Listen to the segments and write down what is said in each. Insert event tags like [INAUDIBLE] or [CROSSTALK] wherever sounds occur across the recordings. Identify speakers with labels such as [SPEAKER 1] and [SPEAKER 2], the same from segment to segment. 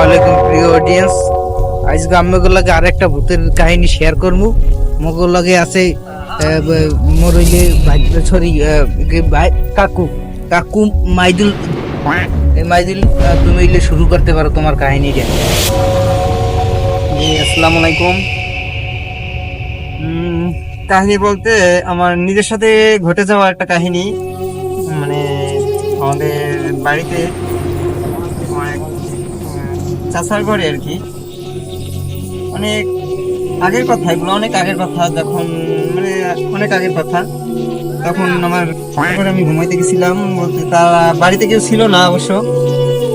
[SPEAKER 1] আলাইকুম, প্রিয় অডিয়েন্স আজকে আমি লাগে আর একটা ভূতের কাহিনী শেয়ার করব মগর লগে আছে মোর ওই যে সরি কাকু। কাকু মাইদুল মাইদুল তুমি হইলে শুরু করতে পারো তোমার কাহিনীটা।
[SPEAKER 2] আসসালামু আলাইকুম। কাহিনী বলতে আমার নিজের সাথে ঘটে যাওয়া একটা কাহিনী। মানে আমাদের বাড়িতে চাষার ঘরে আর কি। অনেক আগের কথা, এগুলো অনেক আগের কথা, যখন মানে অনেক আগের কথা। তখন আমার আমি ঘুমাইতে গেছিলাম, বলতে তারা বাড়িতে কেউ ছিল না অবশ্য।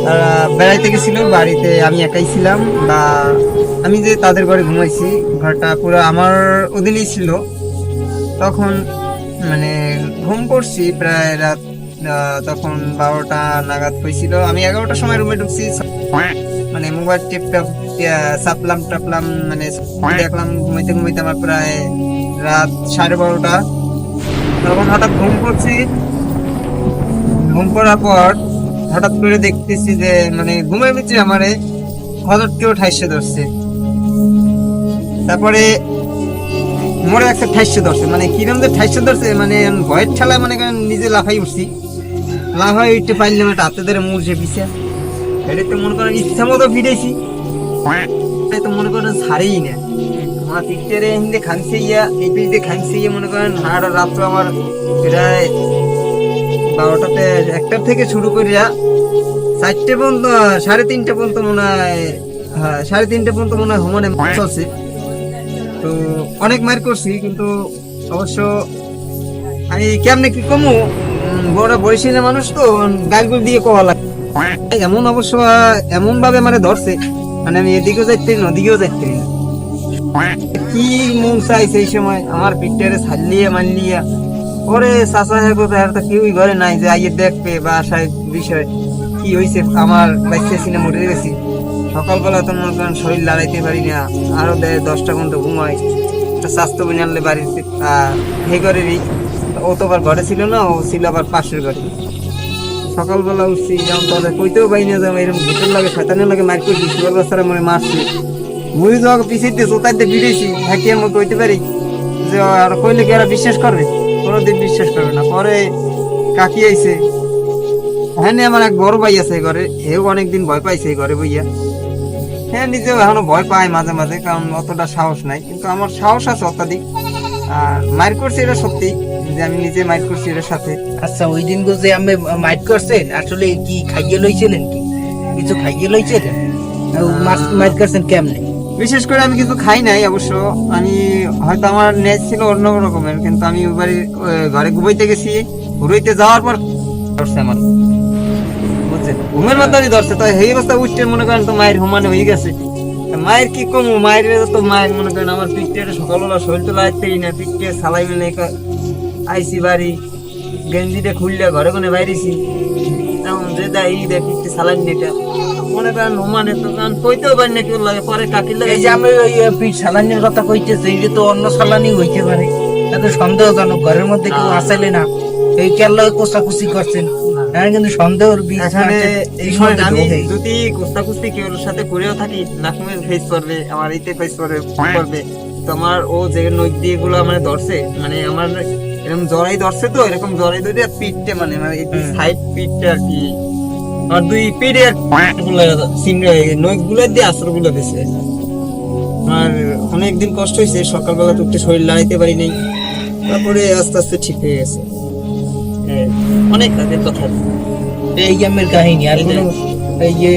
[SPEAKER 2] তারা বেড়াইতে গেছিল, বাড়িতে আমি একাই ছিলাম বা আমি যে তাদের ঘরে ঘুমাইছি, ঘরটা পুরো আমার অধীনেই ছিল। তখন মানে ঘুম করছি, প্রায় রাত তখন বারোটা নাগাদ হয়েছিল। আমি এগারোটার সময় রুমে ঢুকছি। মানে মোবাইল টিপটপ সাপলাম টাপলাম মানে দেখলাম, ঘুমাইতে ঘুমাইতে আমার প্রায় রাত সাড়ে বারোটা। তখন হঠাৎ ঘুম করছি। ঘুম করার পর হঠাৎ করে দেখতেছি যে মানে ঘুমের ভিতরে আমারে হঠাৎ কেউ ঠাইসে ধরছে। তারপরে মোড়ে একটা ঠাইসে ধরছে মানে কিরম যে ঠাইসে ধরছে মানে ভয়ের ঠেলায় মানে নিজে লাফাই উঠছি। লাফাই উঠতে পারলাম একটা হাতে ধরে মুড়ছে পিছিয়ে এটা তো মনে করেন ইচ্ছা মতো ফিরেছি। তাই তো মনে করেন ছাড়েই না। আমার পিকচারে হিন্দে ইয়া এই ইয়া মনে করেন হাড় রাত্র আমার প্রায় বারোটাতে একটার থেকে শুরু করিয়া চারটে পর্যন্ত সাড়ে তিনটে পর্যন্ত মনে হয় হ্যাঁ সাড়ে তিনটে পর্যন্ত মনে হয় হোমনে চলছে। তো অনেক মার করছি কিন্তু অবশ্য আমি কেমনে কি কমু? বড় বরিশালের মানুষ তো গালগুল দিয়ে লাগে। এমন অবশ্য, এমন ভাবে মানে ধরছে মানে আমি এদিকেও যাইতে পারি না, ওদিকেও যাইতে না। কি মন চাইছে এই সময়, আমার পিকচারে ছাড়লিয়ে মানলিয়া ওরে চাচা হে কোথায় আর তো কেউই ঘরে নাই, যে আইয়ে দেখবে বা আসায় বিষয় কি হয়েছে আমার বাচ্চা সিনে মরে গেছি। সকালবেলা তো মনে করেন শরীর লাগাইতে পারি না, আরও দেয় দশটা ঘণ্টা ঘুমাই। একটা স্বাস্থ্য আনলে বাড়িতে হে ঘরেরই, ও তো আবার ঘরে ছিল না, ও ছিল আবার পাশের ঘরে। সকালবেলা উঠছি যেমন তাদের কইতেও পাই না যে এরকম ভূতের লাগে, শয়তানের লাগে মার করে দিচ্ছি ওর বাচ্চারা মনে মারছি। মুড়ি যাওয়া পিছিয়ে দিয়ে চোতাইতে ফিরেছি থাকি আমি কইতে পারি। যে আর কইলে কি এরা বিশ্বাস করবে? কোনোদিন বিশ্বাস করবে না। পরে কাকি আইছে। হ্যাঁ আমার এক বড় ভাই আছে ঘরে হেও অনেকদিন ভয় পাইছে ঘরে বইয়া। হ্যাঁ নিজেও এখনও ভয় পায় মাঝে মাঝে, কারণ অতটা সাহস নাই। কিন্তু আমার সাহস আছে অত্যাধিক। করছি এটা সত্যি যে আমি নিজে করছি এটার সাথে।
[SPEAKER 1] আচ্ছা ওই যে আমি মাইট করছেন আসলে কি খাইয়ে লইছিলেন কি? কিছু খাইয়ে লইছিলেন? মাইট করছেন কেমনে?
[SPEAKER 2] বিশেষ করে আমি কিছু খাই নাই অবশ্য আমি হয়তো আমার নেট ছিল অন্য রকমের কিন্তু আমি এবারে ঘরে ঘুমাইতে গেছি ঘুরাইতে যাওয়ার পর ধরছে আমার। বুঝছেন? ঘুমের মাথায় ধরছে তো এই অবস্থা উঠতে মনে করেন তো মায়ের হুমানে হয়ে গেছে। মায়ের কি কম? মায়ের তো মায়ের মনে করেন আমার পিঠটা সকালবেলা শরীর তো লাগতেই না পিঠটা সালাই মেলে আইসি বাড়ি গেঞ্জিটা খুললে ঘরে কোনে বাইরেছি। তেমন যে দেয় এই দেয় পিঠটা সালাই নেটা মনে করেন হুমানে তো কারণ কইতেও পারি না কেউ লাগে পরে কাকির লাগে
[SPEAKER 1] এই যে আমি ওই পিঠ সালানির কথা কইতেছি এই যে তো অন্য সালানি হইতে পারে। এত সন্দেহজনক ঘরের মধ্যে কেউ আসলে না। এই কেল্লা কোষাকুষি করছেন। হ্যাঁ কিন্তু সন্দেহের বীজ
[SPEAKER 2] এখানে এই সময় আমি যদি কুস্তা কুস্তি কেউ সাথে করেও থাকি ফেস করবে আমার ফেস করবে করবে তো আমার ও যে দিয়ে গুলো মানে ধরছে মানে আমার এরকম জড়াই ধরছে তো এরকম জড়াই ধরে আর পিঠতে মানে মানে সাইড পিঠটা আর কি। আর দুই পিঠে সিমড়ে নই গুলো দিয়ে আসরগুলো দিছে আর অনেকদিন কষ্ট হয়েছে সকালবেলা তো একটু শরীর লাগাইতে পারি নাই। তারপরে আস্তে আস্তে ঠিক হয়ে গেছে। হ্যাঁ, অনেক আগের কথা।
[SPEAKER 1] এই কাহিনী আর কোনো এই যে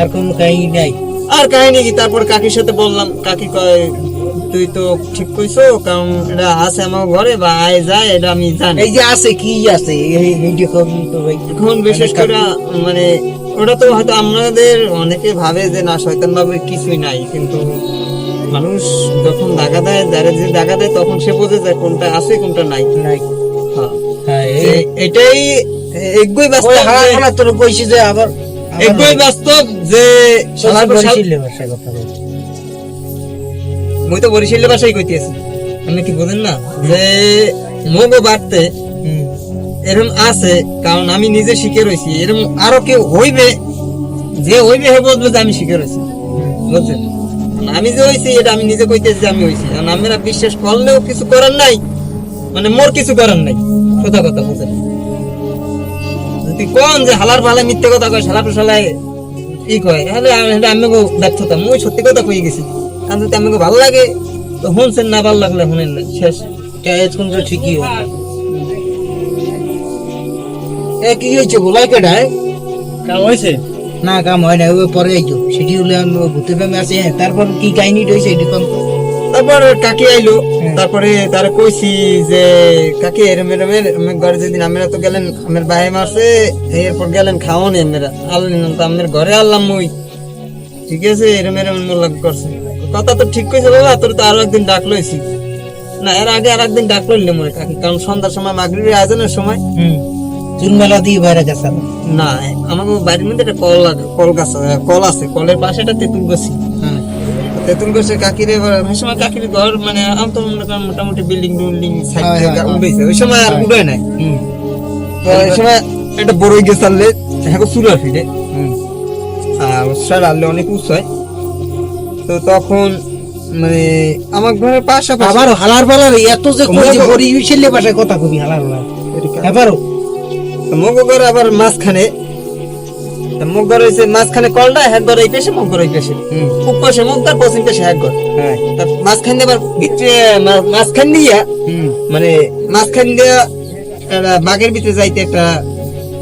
[SPEAKER 1] আর কোনো কাহিনী নাই।
[SPEAKER 2] আর কাহিনী কি? তারপর কাকির সাথে বললাম কাকি কয় তুই তো ঠিক কইছো কারণ এটা আছে আমার ঘরে বা আয় যায় এটা আমি জানি।
[SPEAKER 1] এই যে আছে কি আছে?
[SPEAKER 2] এখন বিশেষ করে মানে ওটা তো হয়তো আমাদের অনেকে ভাবে যে না শয়তান ভাবে কিছুই নাই। কিন্তু মানুষ যখন দাগা দেয় যারা যে দাগা দেয় তখন সে বোঝে যায় কোনটা আছে কোনটা নাই।
[SPEAKER 1] নাই।
[SPEAKER 2] হ্যাঁ।
[SPEAKER 1] হ্যাঁ
[SPEAKER 2] এটাই বাস্তব
[SPEAKER 1] হারা তোর কইছি যে আবার
[SPEAKER 2] বাস্তব যে
[SPEAKER 1] বরিশালের ভাষায় কথা বলছি
[SPEAKER 2] মুই তো বরিশালের কইতেছি আপনি কি বোঝেন না? যে মগো বাড়তে
[SPEAKER 1] হুম।
[SPEAKER 2] এরকম আছে কারণ আমি নিজে শিখে রয়েছি এরকম আরও কেউ হইবে যে হইবে হে বলবে যে আমি শিকার হয়েছি বুঝছেন? আমি যে হয়েছি এটা আমি নিজে কইতেছি যে আমি হয়েছি কারণ আমরা বিশ্বাস করলেও কিছু করার নাই মানে মোর কিছু করার নাই। কথা কথা বুঝেন যদি কোন যে হালার মিথ্যে কথা কয় শালা শালায় ই কয় তাহলে আমি ব্যর্থতা। মুই সত্যি কথা কই গেছি। কারণ যদি আমাকে ভালো লাগে তো শুনছেন না ভালো লাগলে শুনেন না। শেষ।
[SPEAKER 1] এখন তো ঠিকই এ কি হয়েছে? গোলাই কেটায়
[SPEAKER 3] কাম হয়েছে?
[SPEAKER 1] না কাম হয় না ওই পরে আইতো। সেটি হলে আমি ভূতের প্রেমে আছে হ্যাঁ। তারপর কি কাহিনী রয়েছে এটি কম
[SPEAKER 2] তারপর কাকি আইলো। তারপরে তারা কইছি যে কাকি এরম এরম এর- আমার ঘরে যেদিন আমরা তো গেলেন আমার ভাই মাসে এরপর গেলেন খাওয়ান আমরা। আল্লাহ তো আমার ঘরে আল্লাহ মুই। ঠিক আছে এরম এরম মোল্লা করছে। কথা তো ঠিক কইছে বাবা তোর তো আরও একদিন ডাক লইছি। না এর আগে আর একদিন ডাক লইলে মরে কাকি কারণ সন্ধ্যার সময় মাগরিবের আয়োজনের সময়।
[SPEAKER 1] হুম। দিয়ে বাইরে গেছে
[SPEAKER 2] না আমাকে বাড়ির মধ্যে একটা কল কল গাছ কল আছে কলের পাশে একটা তেঁতুল গাছি। তেঁতুল গাছের কাকিরে এবার ওই সময় কাকির ঘর মানে আম তো মনে করেন মোটামুটি বিল্ডিং বিল্ডিং উঠেছে ওই সময় আর উঠে নাই। তো ওই সময় একটা বড়ই গেছ আনলে হ্যাঁ চুলার ফিরে। আর আনলে অনেক উঁচু হয়। তো তখন মানে আমার ঘরের পাশাপাশি
[SPEAKER 1] আবার হালার পালার এত যে কই যে বড়ি কথা কবি হালার পালার। এবারও
[SPEAKER 2] মগ ঘর আবার মাঝখানে মুখ ঘর হয়েছে মাঝখানে কলটা হ্যাক ঘর এই পেশে মুখ ঘর এই পেশে। খুব পাশে মুখ ঘর পশ্চিম পেশে হ্যাক ঘর
[SPEAKER 1] হ্যাঁ।
[SPEAKER 2] মাঝখান দিয়ে ভিতরে মাঝখান দিয়া মানে মাঝখান দিয়া বাগের ভিতরে যাইতে একটা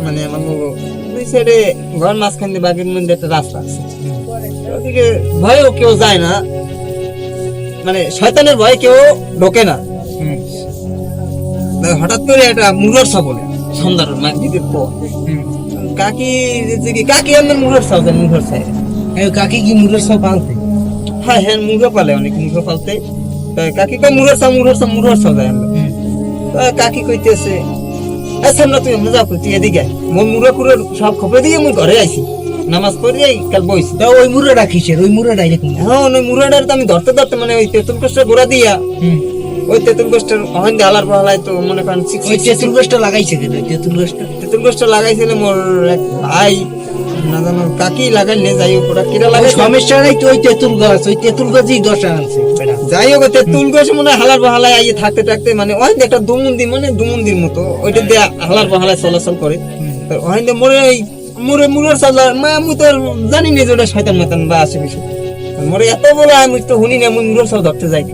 [SPEAKER 2] মানে আমার মনে- ওই সাইডে ঘর মাঝখান দিয়ে বাগের মধ্যে একটা রাস্তা আছে। ওদিকে ভয়েও কেউ যায় না। মানে শয়তানের ভয়ে কেউ ঢোকে না। হঠাৎ করে একটা মুরর বলে সন্ধ্যার মাগরিবের পর।
[SPEAKER 1] হুম।
[SPEAKER 2] কাকি কাকি আমার মুরর সাহ যায় মুরর সাহ
[SPEAKER 1] এই কাকি কি মুরের সব আনতে
[SPEAKER 2] হ্যাঁ হ্যাঁ পালে অনেক মুরগা পালতে। কাকি কয় মুরর সাহ মুরর সাহ মুরর সাহ যায় আমরা। কাকি কইতেছে আচ্ছা না তুই মজা করছি এদিকে। মোর মুরা কুড়ে সব খপে দিয়ে মুই ঘরে আইছি। নামাজ পড়ে যাই কাল বইছি।
[SPEAKER 1] তা ওই মুরেটা কিসের? ওই মুরেটা এরকম
[SPEAKER 2] হ্যাঁ ওই মুরাটার তো আমি ধরতে ধরতে মানে ওই তেঁতুল কোষ্টের গোড়া দিয়া ওই তেঁতুল দিয়ে আলার পাহালায় তো মনে করেন
[SPEAKER 1] ওই তেঁতুল গাছটা লাগাইছে কেন? তেঁতুল গাছটা
[SPEAKER 2] তেঁতুল কোষ্টা লাগাইছিল মোর এক ভাই না জানো কাকি লাগাইলে যাই হোক কিরা
[SPEAKER 1] ওই
[SPEAKER 2] লাগাইছে?
[SPEAKER 1] সমস্যা নাই তো ওই তেঁতুল গাছ ওই তেঁতুল গাছই দশা আনছে
[SPEAKER 2] যাই হোক তেঁতুল গাছ মনে হালার পাহালায় আইয়ে থাকতে থাকতে মানে ওই একটা দুমুন্দি মানে দুমুন্দির মতো ওইটা দিয়ে হালার পাহালায় চলাচল করে। তো মোরে ওই মোরে মুরের চালা মা আমি তো জানি না যে ওটা শয়তান মাতান বা আসে কিছু মোরে এত বলে আমি তো শুনি না মুরের চাল ধরতে যাই।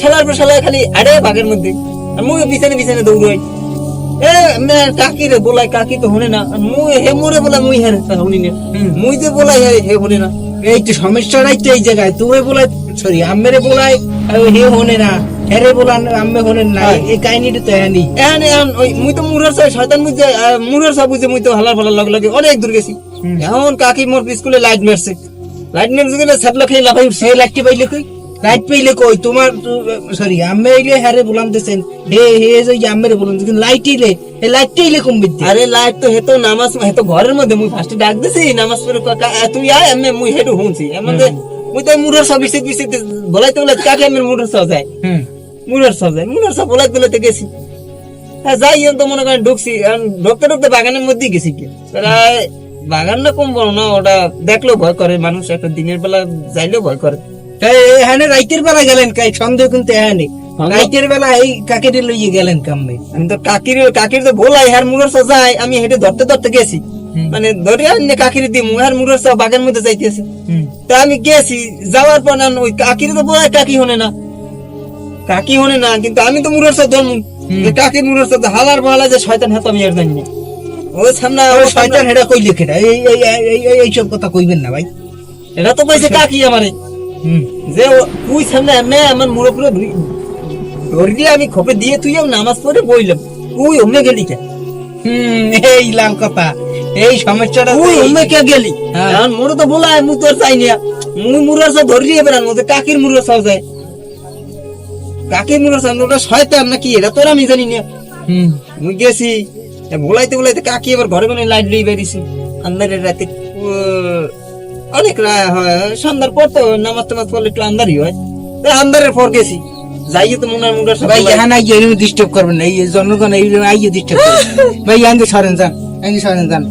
[SPEAKER 2] ছেলার পর ছেলা খালি আরে বাঘের মধ্যে। আর মুই বিছানে বিছানে দৌড়াই এ মে কাকি রে বলাই কাকি তো শুনে না। মুই হে মোরে বলা মুই হে তা শুনি না। মুই যে বলাই হে হে শুনে না।
[SPEAKER 1] এই তো সমস্যাটাই তো এই জায়গায়। তুমি বলাই সরি আম্মেরে বলাই হে হনে না। হেরে বলান আম্মে হনে না। এই কাহিনীটা তো হ্যাঁ
[SPEAKER 2] এখন এখন ওই মুই তো মুরার সাহেব শয়তান বুঝে মুরার সাহেব বুঝে মুই তো হালার ফালার লগে লগে অনেক দূর গেছি। এখন কাকি মোর স্কুলে লাইট মারছে। লাইট মারছে গেলে সাতলা খেয়ে লাফাই
[SPEAKER 1] সেই লাইটটি পাইলে কই? লাইট পাইলে কই তোমার সরি আইলে হারে বলান দেছেন হে হে যে আম্মেরে বলান কিন্তু লাইট ইলে এই লাইটটা ইলে কম বিদ্যে
[SPEAKER 2] আরে লাইট তো হেতো নামাজ হেতো ঘরের মধ্যে মুই ফার্স্টে ডাক দিছি নামাজ পড়ে কাকা তুই আয় আমি মুই হেডু হুনছি এমন মুই তো মুরার সব বিসিত বিসিত বলাইতে বলাইতে কাকি আমি মুরার সব যায়
[SPEAKER 1] হুম
[SPEAKER 2] মুরার সব যায় মুরার সব বলাইতে বলাইতে গেছি হ্যাঁ যাই তো মনে করেন ঢুকছি ঢুকতে ঢুকতে বাগানের মধ্যেই গেছি কি বাগান না কম বড় না ওটা দেখলেও ভয় করে মানুষ একটা দিনের বেলা যাইলেও ভয় করে
[SPEAKER 1] এখানে রাইতের বেলা গেলেন কাই সন্দেহ কিন্তু এখানে রাইতের বেলা এই কাকেরে লইয়ে গেলেন কামে
[SPEAKER 2] আমি তো কাকির কাকির তো বলাই হ্যার মুরার সব যায় আমি হেঁটে ধরতে ধরতে গেছি। মানে ধরে আনলে কাকির দি মুহার মুরার সব বাগানের মধ্যে যাইতেছি। তা আমি গেছি যাওয়ার পর ওই কাকির তো বলাই কাকি হনে না। কাকি হনে না কিন্তু আমি তো মুরার সাথে ধর্ম। কাকির মুরার সাথে হালার বালা যে শয়তান হাত আমি আর জানি না। ওই সামনে
[SPEAKER 1] ওই শয়তান হেডা কই লিখেটা এই এই এই- এই এইসব কথা কইবেন না ভাই।
[SPEAKER 2] এটা তো কইছে কাকি আমারে। যে তুই সামনে আমি আমার মুড়ো পুরো ধরি দিয়ে আমি খপে দিয়ে তুই নামাজ পড়ে বইলাম। তুই অমনে গেলি কে?
[SPEAKER 1] হুম এই লাল কথা। এই সমস্যাটা
[SPEAKER 2] তুই অমনে কে গেলি?
[SPEAKER 1] হ্যাঁ।
[SPEAKER 2] এখন মোরে তো বলা তোর চাই না। ধরি দিয়ে বেড়ান মধ্যে কাকির যায় কাকির ওটা শয়তান নাকি? এটা তোর আমি জানি না।
[SPEAKER 1] হুম।
[SPEAKER 2] মুই গেছি। বলাইতে বলাইতে কাকি এবার ঘরে কোনো লাইট লই বেরিয়েছি। আন্দারের রাতে অনেক সন্ধ্যার পর তো নামাজ টামাজ পড়লে একটু আন্দারই হয়। তা আন্দারের পর গেছি। যাইয়ে তো মুন্ডার
[SPEAKER 1] ভাই এখানে আইয়ে এরকম ডিস্টার্ব করবেন না। এই জনগণ এই আইয়ে ডিস্টার্ব করবেন [LAUGHS] ভাই আইন্দে সরেন যান। আইন্দে সরেন যান।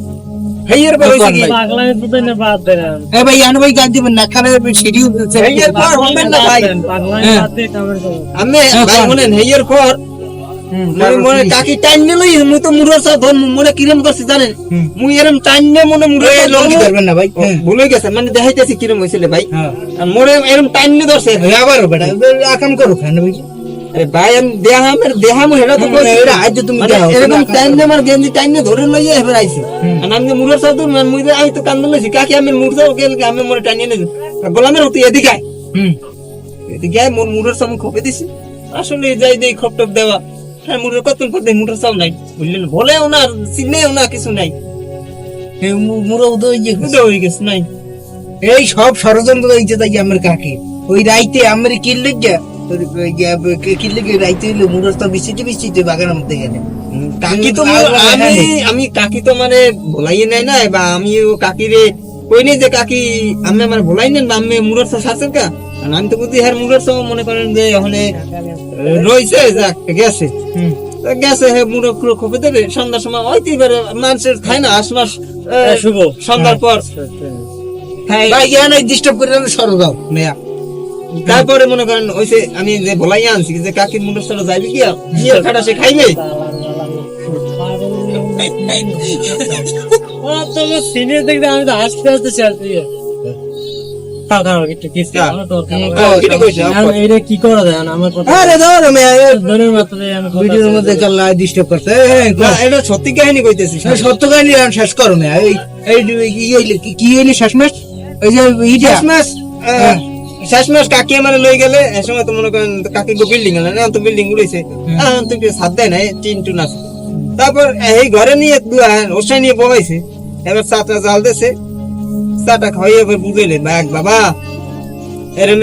[SPEAKER 2] হেইয়ের পর হইছে কি?
[SPEAKER 3] পাগলামি তো না বাদ দেন।
[SPEAKER 1] এ ভাই আনো ভাই গান দিবেন না। কানে সিডিও
[SPEAKER 2] হেইয়ের পর হবেন না ভাই।
[SPEAKER 3] পাগলামি। বাদ দিয়ে কামের
[SPEAKER 2] আমি ভাই হেইয়ের পর মনে মনে কাকি টাইম লই মুই তো মুরর সব মনে কিরম করছি জানেন? মুই এরম টাইম নে মনে মুরর
[SPEAKER 1] লঙ্গি ধরবেন না ভাই।
[SPEAKER 2] ভুলে গেছে মানে দেখাইতেছি কিরম হইছিল ভাই। মোরে এরম টাইম নে ধরছে।
[SPEAKER 1] আবার বেটা আকাম করো কেন ভাই।
[SPEAKER 2] ভাই আমি দেহাম দেহাম হেডা তো কইছি।
[SPEAKER 1] এটা আজ তুমি
[SPEAKER 2] মানে এরকম টাইম নে আমার গেঞ্জি টাইম নে ধরে লইয়া এবার আইছি। আর আমি মুরর সব ধর মুই আই তো কান্দন লইছি কাকি আমি মুরর গেল আমি মোরে টাইম নে গোলামের হতে এদিকে আয়।
[SPEAKER 1] হুম।
[SPEAKER 2] এদিকে আয় মোর মুরর সব খোপে দিছি। আসলে যাই দেই খপ টপ দেওয়া। হ্যাঁ সব নাই। বুঝলেন? বলেও না চিনেও না কিছু নাই।
[SPEAKER 1] উদয় ইয়ে
[SPEAKER 2] হয়ে গেছে। নাই।
[SPEAKER 1] এই সব ষড়যন্ত্র হয়েছে তাই আমার কাকে। ওই রাইতে আমার রাইতে হইল তো বৃষ্টিতে বৃষ্টিতে বাগানের মধ্যে গেলে।
[SPEAKER 2] কাকি তো আমি আমি কাকি তো মানে ভোলাই নাই না বা আমি ও কাকিরে কই নাই যে কাকি আমি আমার ভোলাই নেন বা আমি মুরর শাসের কা? আমি তো বুঝি হ্যাঁ মুরর মনে করেন যে ওখানে যাক গেছে। গেছে হে খুঁড়ো খোপে দেবে সন্ধ্যার সময় হয়তো এবারে মানুষের খায় না আশমাস
[SPEAKER 3] শুভ।
[SPEAKER 2] সন্ধ্যার পর। খায়
[SPEAKER 1] ভাই ইয়া নাই ডিস্টার্ব করে আমি সরো দাও মেয়া।
[SPEAKER 2] তারপরে মনে করেন ওই ওইসে আমি যে ভোলাই আনছি যে কাকির মুরর সব যাইবে কি আর খাটা সে খাইবে?
[SPEAKER 3] সিনিয়র দেখতে আমি তো হাসতে হাসতে চাচ্ছি কি করা যায় আমার কথা
[SPEAKER 1] আরে দাও না মেয়া
[SPEAKER 3] ধনের আমি
[SPEAKER 1] ভিডিওর মধ্যে কাল্লা ডিস্টার্ব করছে।
[SPEAKER 2] এটা সত্যি কাহিনী কইতেছি
[SPEAKER 1] সত্য। কাহিনী শেষ করো না এই এই কি হইলে শেষমেশ? ওই যে হ্যাঁ।
[SPEAKER 2] কাকি আমার লই গেলে এ সময় তো মনে করেন কাকি গো বিল্ডিং না তো বিল্ডিং উড়েছে। এখন তো কেউ দেয় না টিন টুন আছে। তারপর এই ঘরে নিয়ে ওসাই নিয়ে ববাইছে এবার চাটা জাল দেছে। চাটা এবার বাঘ বাবা, এরে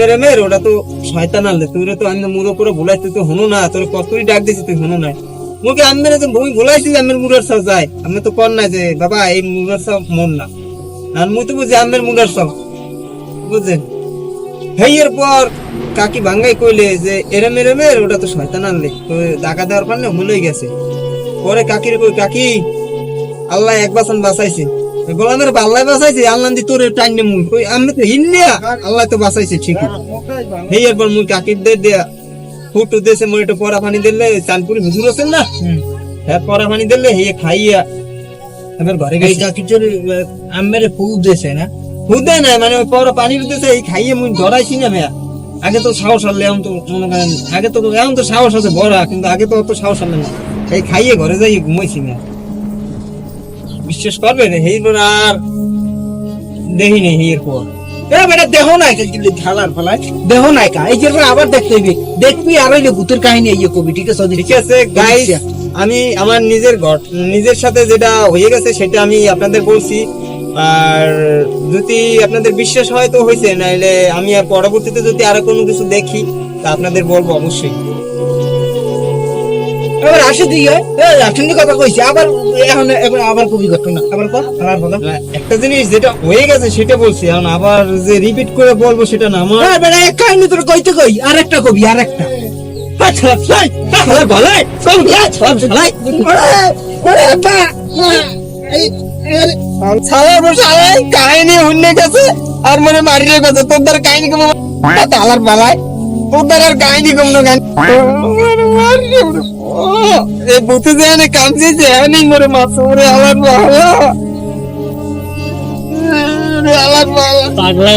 [SPEAKER 2] ওটা তো শয়তান তুই তো আমি মুরো করে ভুলাই তো না, তোর কতই ডাক দিছি তুই না? মুখে আমি তো ভূমি ভুলাইছি মুরার সব যায়। আমি তো কর না যে, বাবা, এই মুরার সব মন না। আর মুই তো বুঝি মুরার সব। বুঝছেন হেইয়ের পর কাকি ভাঙ্গাই কইলে যে, এরে মেরে মেরে, ওটা তো শয়তান আনলে তো টাকা দেওয়ার পর না ভুলে গেছে। পরে কাকির কই, কাকি, আল্লাহ এক বাসন বাঁচাইছে। গোলামের আল্লাহ বাঁচাইছে আল্লাহ দি তোর টাইনে মুই কই আমি তো হিন্নিয়া আল্লাহ তো বাঁচাইছে ঠিকই। হেইয়ের পর মুই কাকির দে দেয়া ফুটু দেশে মই একটু পরা পানি দিলে চানপুরি হুজুর আছেন না? হ্যাঁ পরা পানি দিলে হেয়ে খাইয়া এবার ঘরে
[SPEAKER 1] এই
[SPEAKER 2] গেছি
[SPEAKER 1] কাকিচুর আমের ফু দেছে না?
[SPEAKER 2] হুদে না মানে ওই পর পানি দিতেছে এই খাইয়ে মুই ধরাইছি না মেয়া আগে তো সাহস হলে এখন তো মনে করেন আগে তো এখন তো সাহস আছে বড় কিন্তু আগে তো অত সাহস হলে না। এই খাইয়ে ঘরে যাই ঘুমাইছি না। বিশ্বাস করবে না আর দেখি নেই এর
[SPEAKER 1] বেটা দেহ নাই ঢালার ফলায় দেহ নাই কা? এই যে আবার দেখতে হইবে। দেখবি আর ওই ভূতের কাহিনী এই কবি ঠিক আছে
[SPEAKER 2] ঠিক আছে গাইস আমি আমার নিজের ঘট নিজের সাথে যেটা হয়ে গেছে সেটা আমি আপনাদের বলছি। আর যদি আপনাদের বিশ্বাস হয় তো হয়েছে নাইলে আমি আর পরবর্তীতে যদি আরও কোনো কিছু দেখি তা আপনাদের বলব অবশ্যই।
[SPEAKER 1] এবার আসে দিয়ে আসেন কথা কইছি আবার এখন এবার আবার কবি ঘটনা আবার কর আবার বলো।
[SPEAKER 2] একটা জিনিস যেটা হয়ে গেছে সেটা বলছি এখন আবার যে রিপিট করে বলব সেটা না আমার
[SPEAKER 1] হ্যাঁ বেটা এক কাহিনী তোর কইতে কই আর একটা কবি আর একটা
[SPEAKER 2] কাহিনী গেছে আর মনে মারিয়ে গেছে তোর দ্বারা কাহিনী কম তালার পালায় তোর দ্বারা আর কাহিনী কম না [LAUGHS] এই বুতে যে কামছে যে এনে মরে মাছ মরে আলার বাবা। আলার মালা
[SPEAKER 3] পাগলা